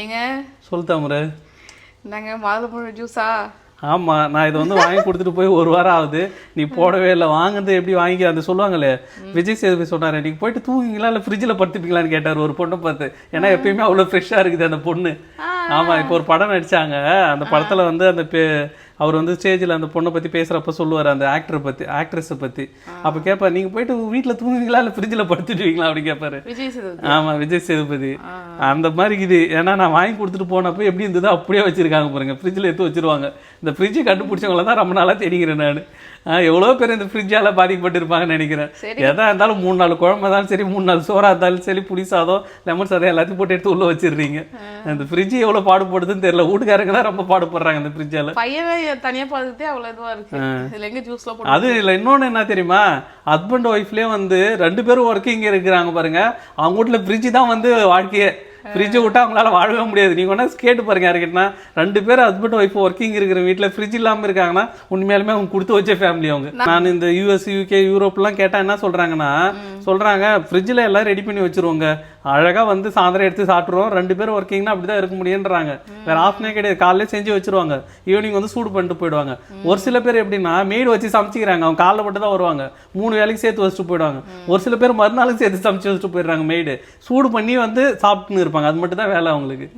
ஏங்க? சொல் தாமரை. நாங்க மாதுளம்பழம் ஜூஸா ஆமாம் நான் இதை வந்து வாங்கி கொடுத்துட்டு போய் ஒரு வாரம் ஆகுது. நீ போடவே இல்லை. வாங்குறது எப்படி வாங்கி அந்த சொல்லுவாங்களே. விஜய் சேதுபதி சொன்னார் நீங்கள் போயிட்டு தூங்குங்களா இல்லை ஃப்ரிட்ஜில் படுத்துப்பீங்களான்னு கேட்டார் ஒரு பொண்ணை பார்த்து. ஏன்னா எப்பயுமே அவ்வளோ ஃப்ரெஷ்ஷாக இருக்குது அந்த பொண்ணு. ஆமாம் இப்போ ஒரு படம் நடிச்சாங்க. அந்த படத்தில் வந்து அந்த பே அவர் வந்து ஸ்டேஜில் அந்த பொண்ணை பற்றி பேசுகிறப்ப சொல்லுவார் அந்த ஆக்டரை பற்றி ஆக்ட்ரஸை பற்றி அப்போ கேட்பார் நீங்கள் போயிட்டு வீட்டில் தூங்குவீங்களா? இல்லை ஃப்ரிட்ஜில் படுத்துட்டுவீங்களா அப்படி கேட்பாரு விஜய் சேதுபதி. ஆமா விஜய் சேதுபதி. அந்த மாதிரி இது. ஏன்னா நான் வாங்கி கொடுத்துட்டு போனப்போ எப்படி இருந்ததோ அப்படியே வச்சிருக்காங்க பாருங்க. ஃப்ரிட்ஜில் எடுத்து வச்சிருவாங்க. இந்த ஃப்ரிட்ஜை கண்டுபிடிச்சவங்கள தான் ரொம்ப நாளா தேடிக்கிறேன் நான். எவ்வளோ பேர் இந்த ஃப்ரிட்ஜால பாதிக்கப்பட்டிருப்பாங்கன்னு நினைக்கிறேன். சரி. எதா இருந்தாலும் மூணு நாள் குழம்பு இருந்தாலும் சரி மூணு நாள் சோறா இருந்தாலும் சரி புளி சாதம் லெமன் சாதம் எல்லாத்தையும் போட்டு எடுத்து உள்ள வச்சிடுறீங்க. அந்த ஃப்ரிட்ஜ் எவ்வளோ பாடுபடுதுன்னு தெரியல. வீட்டுக்காரங்க தான் ரொம்ப பாடுபடுறாங்க இந்த ஃப்ரிட்ஜால பையனை தனியா பார்த்துட்டே இருக்கு. போட்டு அது இல்லை இன்னொன்று என்ன தெரியுமா? ஹஸ்பண்ட் ஒய்ஃப்லேயே வந்து ரெண்டு பேரும் ஒர்க்கிங் இருக்கிறாங்க பாருங்க. அவங்க வீட்டில் ஃப்ரிட்ஜ் தான் வந்து வாழ்க்கையே. ஃப்ரிட்ஜை விட்டா அவங்களால வாழவே முடியாது. நீங்கள் வேணா கேட்டு பாருங்க யாருக்கிட்டனா ரெண்டு பேரும் ஹஸ்பண்ட் ஒய்ஃப் ஒர்க்கிங் இருக்கிற வீட்டில் ஃப்ரிட்ஜ் இல்லாமல் இருக்காங்கன்னா உண்மையாலுமே அவங்க கொடுத்து வச்ச ஃபேமிலி அவங்க. நான் இந்த யூஎஸ் யூகே யூரோப்லாம் கேட்டால் என்ன சொல்கிறாங்கன்னா சொல்கிறாங்க ஃப்ரிட்ஜில் எல்லாம் ரெடி பண்ணி வச்சிருவோங்க. அழகாக வந்து சாயந்தரம் எடுத்து சாப்பிட்ருவோம் ரெண்டு பேரும் ஒர்க்கிங்னா அப்படி தான் இருக்க முடியுன்றாங்க. வேறு ஆப்ஷனே கிடையாது. காலையில செஞ்சு வச்சுருவாங்க. ஈவினிங் வந்து சூடு பண்ணிட்டு போயிடுவாங்க. ஒரு சில பேர் எப்படின்னா மெய்டு வச்சு சமைச்சிக்கிறாங்க. அவங்க காலைல மட்டும் தான் வருவாங்க. மூணு வேலைக்கு சேர்த்து வச்சுட்டு போயிடுவாங்க. ஒரு சில பேர் மறுநாளுக்கு சேர்த்து சமைச்சு வச்சுட்டு போயிடுறாங்க மெய்டு சூடு பண்ணி வந்து சாப்பிட்டுன்னு இருப்பாங்க. அது மட்டும் தான் வேலை அவங்களுக்கு.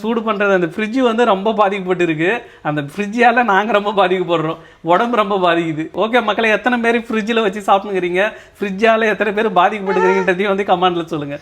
சூடு பண்றது அந்த ஃப்ரிட்ஜ் வந்து ரொம்ப பாதிக்கப்பட்டு இருக்கு அந்த ஃப்ரிட்ஜால் நாங்க ரொம்ப பாதிக்கப்படுறோம். உடம்பு ரொம்ப பாதிக்குது. ஓகே மக்களை எத்தனை பேர் ஃப்ரிட்ஜில் வச்சு சாப்பிட்டுக்கிறீங்க ஃப்ரிட்ஜால் எத்தனை பேர் பாதிக்கப்பட்டுக்கிறீங்கன்றதையும் வந்து கமெண்ட்ல சொல்லுங்க.